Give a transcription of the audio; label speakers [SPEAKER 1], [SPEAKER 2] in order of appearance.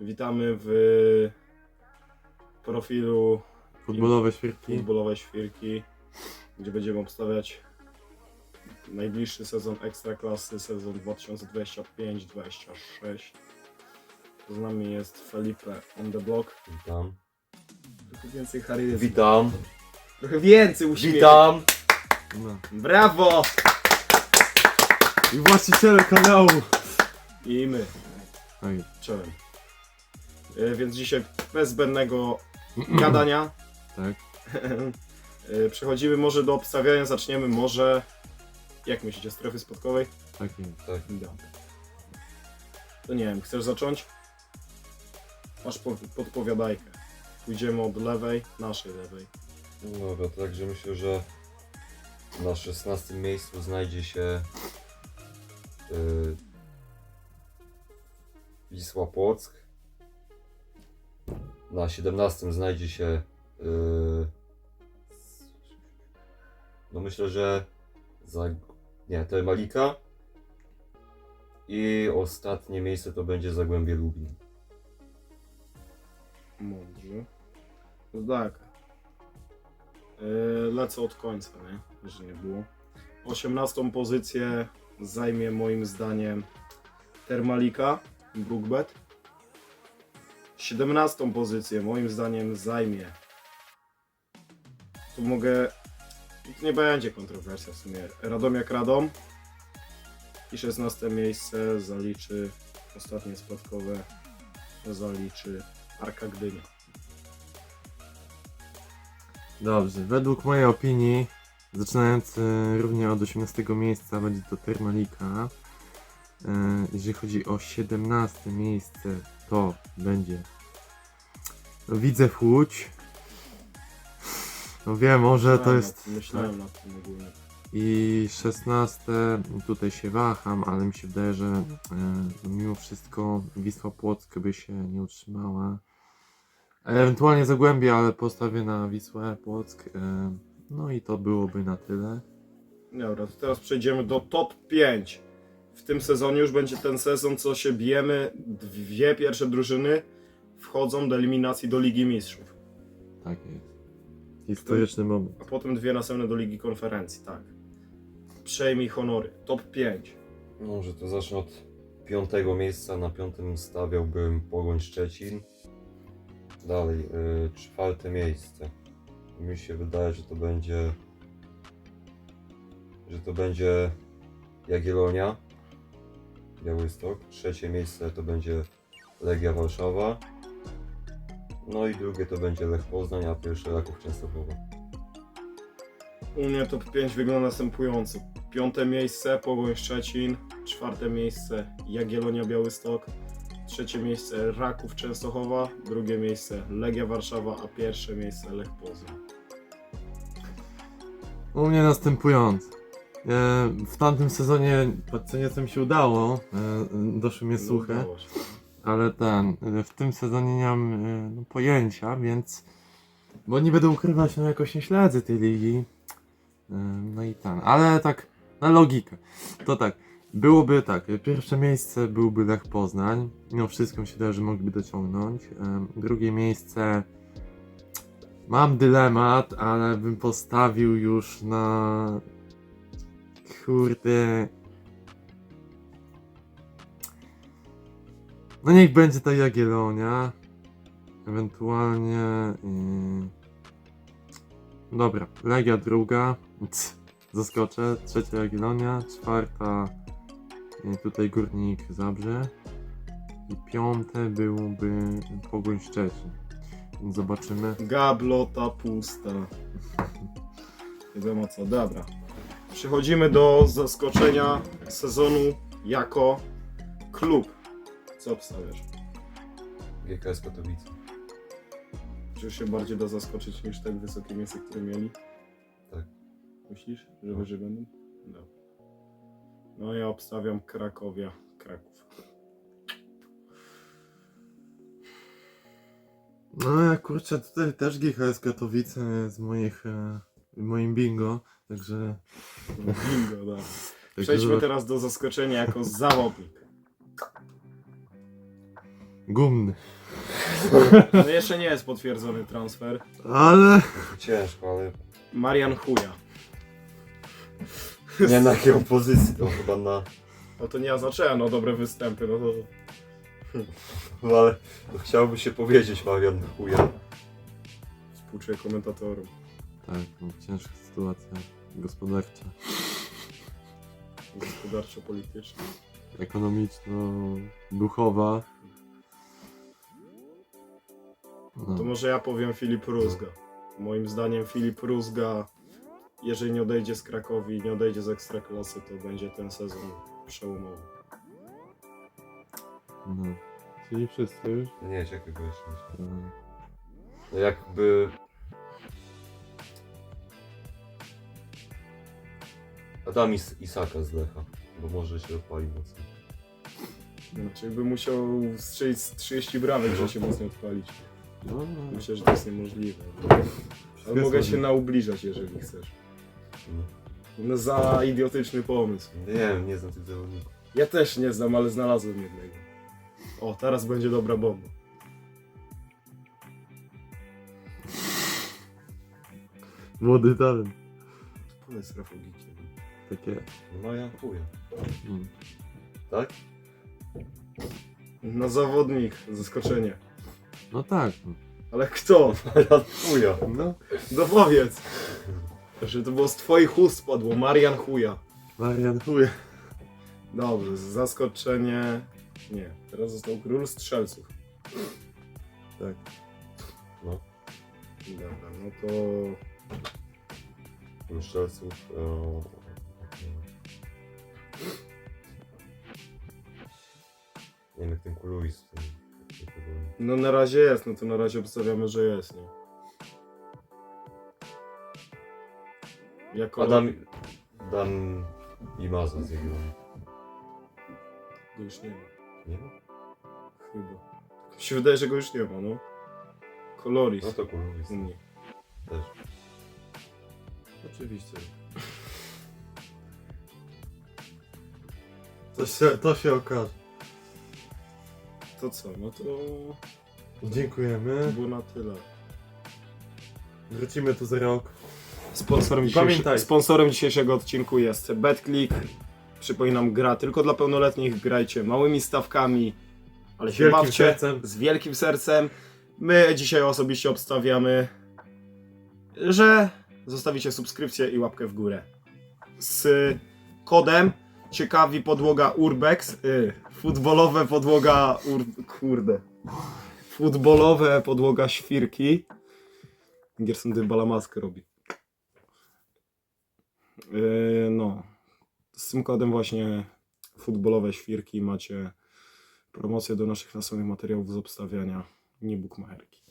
[SPEAKER 1] Witamy w profilu
[SPEAKER 2] Futbolowe świerki.
[SPEAKER 1] futbolowej świrki, gdzie będziemy obstawiać najbliższy sezon Ekstraklasy, sezon 2025-26. Z nami jest Felipe on the block.
[SPEAKER 3] Witam.
[SPEAKER 1] Trochę więcej charyzmu.
[SPEAKER 3] Witam.
[SPEAKER 1] Trochę więcej uśmiechu.
[SPEAKER 3] Witam.
[SPEAKER 2] No.
[SPEAKER 1] Brawo!
[SPEAKER 2] I właściciele kanału.
[SPEAKER 1] I my.
[SPEAKER 2] Oj.
[SPEAKER 1] Czołem. E, Więc dzisiaj bez zbędnego gadania
[SPEAKER 2] Tak.
[SPEAKER 1] e, przechodzimy może do obstawiania. Zaczniemy może, jak myślicie, strefy spadkowej?
[SPEAKER 2] Tak jest.
[SPEAKER 3] Tak.
[SPEAKER 1] Dobra. To nie wiem, chcesz zacząć? Masz po, podpowiadajkę. Pójdziemy od lewej, naszej lewej.
[SPEAKER 3] No Dobra, także myślę, że na 16 miejscu znajdzie się yy, Wisła Płock. Na 17 znajdzie się yy, no myślę, że za, nie, to Malika. I ostatnie miejsce to będzie Zagłębie Lubin.
[SPEAKER 1] Mądrze. No tak. E, Lecę od końca, nie? Że nie było. 18 pozycję zajmie moim zdaniem Termalika, Brookbet. 17 pozycję moim zdaniem zajmie. Tu mogę. Nie będzie kontrowersja w sumie. Radomiak Radom. I 16 miejsce zaliczy ostatnie spadkowe. Zaliczy Arka Gdynia.
[SPEAKER 2] Dobrze, według mojej opinii, zaczynając e, równie od 18 miejsca, będzie to Termalika. E, Jeżeli chodzi o 17 miejsce, to będzie no, Widzę Łódź. No wiem, może to jest...
[SPEAKER 1] Myślałem nad tym ogólnie.
[SPEAKER 2] I 16, tutaj się waham, ale mi się wydaje, że e, mimo wszystko Wisła Płock by się nie utrzymała. Ewentualnie Zagłębie, ale postawię na Wisłę Płock. E, no i to byłoby na tyle.
[SPEAKER 1] Dobra, to teraz przejdziemy do top 5. W tym sezonie już będzie ten sezon, co się bijemy. Dwie pierwsze drużyny wchodzą do eliminacji do Ligi Mistrzów,
[SPEAKER 2] Tak jest. Historyczny moment.
[SPEAKER 1] a potem dwie następne do Ligi Konferencji, tak. Przejmij honory. Top 5.
[SPEAKER 3] Może to zacznę od piątego miejsca. Na piątym stawiałbym Pogoń Szczecin. Dalej, y, czwarte miejsce. Mi się wydaje, że to będzie. że to będzie Jagiellonia. Białystok. Trzecie miejsce to będzie Legia Warszawa. No i drugie to będzie Lech Poznań, a pierwsze Raków Częstochowa.
[SPEAKER 1] U mnie top 5 wygląda następująco. Piąte miejsce Pogoń Szczecin, czwarte miejsce Jagiellonia Białystok, trzecie miejsce Raków Częstochowa, drugie miejsce Legia Warszawa, a pierwsze miejsce Lech Poznań.
[SPEAKER 2] U mnie następująco. E, w tamtym sezonie, co nieco mi się udało, e, doszły mnie słuchy.
[SPEAKER 1] No, udało się.
[SPEAKER 2] Ale ten, y, w tym sezonie nie mam y, no, pojęcia, więc. Bo nie będę ukrywać, no jakoś nie śledzę tej ligi. Y, No i ten, ale tak na logikę. To tak, byłoby tak, pierwsze miejsce byłby Lech Poznań. Mimo wszystko się wydaje, że mogliby dociągnąć. Drugie miejsce. Mam dylemat, ale bym postawił już na. Kurde. No niech będzie ta Jagiellonia. Ewentualnie. Yy... Dobra, Legia druga. Zaskoczę. Trzecia Jagiellonia. Czwarta. Yy, tutaj Górnik Zabrze. I piąte byłby Pogoń Szczecin. Zobaczymy.
[SPEAKER 1] Gablota pusta. Wiadomo co, dobra. Przechodzimy do zaskoczenia sezonu jako klub. Co obstawiasz?
[SPEAKER 3] GKS Katowice.
[SPEAKER 1] Czy się bardziej da zaskoczyć niż tak wysokie miejsce, które mieli?
[SPEAKER 3] Tak.
[SPEAKER 1] Myślisz, że
[SPEAKER 3] No.
[SPEAKER 1] wyżej będą? No. No ja obstawiam Krakowia, Kraków.
[SPEAKER 2] No ja kurczę, tutaj też GHS Katowice z moich, e, moim bingo. Także.
[SPEAKER 1] Bingo, da.
[SPEAKER 2] także
[SPEAKER 1] Przejdźmy teraz do zaskoczenia jako zawodnik.
[SPEAKER 2] Gumny.
[SPEAKER 1] No jeszcze nie jest potwierdzony transfer.
[SPEAKER 2] Ale...
[SPEAKER 3] Ciężko, ale
[SPEAKER 1] Marian Chuja.
[SPEAKER 3] nie na jaką pozycję, to chyba na...
[SPEAKER 1] No to nie ja zacząłem, no dobre występy, no to...
[SPEAKER 3] No ale to chciałoby się powiedzieć Marian chuja.
[SPEAKER 1] Współczuję komentatorom.
[SPEAKER 2] Tak, no, ciężka sytuacja gospodarcza,
[SPEAKER 1] Gospodarczo-polityczne.
[SPEAKER 2] ekonomiczno-duchowa.
[SPEAKER 1] To
[SPEAKER 2] No,
[SPEAKER 1] może ja powiem Filip Rózga. Moim zdaniem Filip Rózga, jeżeli nie odejdzie z Krakowi, nie odejdzie z Ekstraklasy, to będzie ten sezon przełomowy.
[SPEAKER 2] no. Czyli wszyscy już?
[SPEAKER 3] Nie, czekaj, bo jeszcze myślę.
[SPEAKER 2] E,
[SPEAKER 3] No jakby... Adam Is Isaka z Lecha, bo może się odpali mocno.
[SPEAKER 1] Znaczy by musiał strzelić z 30 bramek, żeby się mocno odpalić.
[SPEAKER 2] No, no.
[SPEAKER 1] Myślę, że to jest niemożliwe. Ale mogę się naubliżać, jeżeli chcesz.
[SPEAKER 3] No.
[SPEAKER 1] No za idiotyczny pomysł.
[SPEAKER 3] Nie wiem, nie znam tych zawodników.
[SPEAKER 1] Ja też nie znam, ale znalazłem jednego. O, teraz będzie dobra bomba.
[SPEAKER 2] Młody talent.
[SPEAKER 1] Powiedz Rafał Gikiem.
[SPEAKER 2] Takie.
[SPEAKER 3] No Marian chuja.
[SPEAKER 2] Mm.
[SPEAKER 3] Tak?
[SPEAKER 1] Na zawodnik, zaskoczenie.
[SPEAKER 2] No tak. no.
[SPEAKER 1] Ale kto?
[SPEAKER 3] Marian chuja.
[SPEAKER 2] No.
[SPEAKER 1] No powiedz. Że to było z twoich ust padło, Marian Chuja.
[SPEAKER 2] Marian chuje.
[SPEAKER 1] Dobrze, zaskoczenie... Nie, teraz został król strzelców.
[SPEAKER 2] Tak.
[SPEAKER 3] No.
[SPEAKER 1] Dobra, no to...
[SPEAKER 3] Strzelców. E... Nie wiem jak ten ten powoli.
[SPEAKER 1] No na razie jest, no to na razie obstawiamy, że jest, nie? Jako...
[SPEAKER 3] Adam. Dan Imaza z jego.
[SPEAKER 1] Go już nie ma,
[SPEAKER 3] Nie ma?
[SPEAKER 1] chyba. Mi się wydaje, że go już nie ma, no. Coloris.
[SPEAKER 3] No to
[SPEAKER 1] u mnie.
[SPEAKER 3] Też.
[SPEAKER 2] Oczywiście. To się, to się okaże.
[SPEAKER 1] To co, no to...
[SPEAKER 2] Dziękujemy.
[SPEAKER 1] Było na tyle.
[SPEAKER 2] Wrócimy tu za rok.
[SPEAKER 1] Sponsorem, dzisiejszy,
[SPEAKER 2] pamiętaj.
[SPEAKER 1] sponsorem dzisiejszego odcinku jest BetClick. Przypominam, gra tylko dla pełnoletnich. Grajcie małymi stawkami, ale
[SPEAKER 2] Z
[SPEAKER 1] się
[SPEAKER 2] wielkim
[SPEAKER 1] bawcie
[SPEAKER 2] sercem.
[SPEAKER 1] z wielkim sercem. My dzisiaj osobiście obstawiamy, że zostawicie subskrypcję i łapkę w górę. Z kodem ciekawi podłoga Urbex, y, futbolowe podłoga ur, kurde. Futbolowe podłoga świrki. Gerson Dybala maskę robi. Yy, no. Z tym kodem właśnie futbolowe świrki macie promocję do naszych następnych materiałów z obstawiania, nie bukmacherki.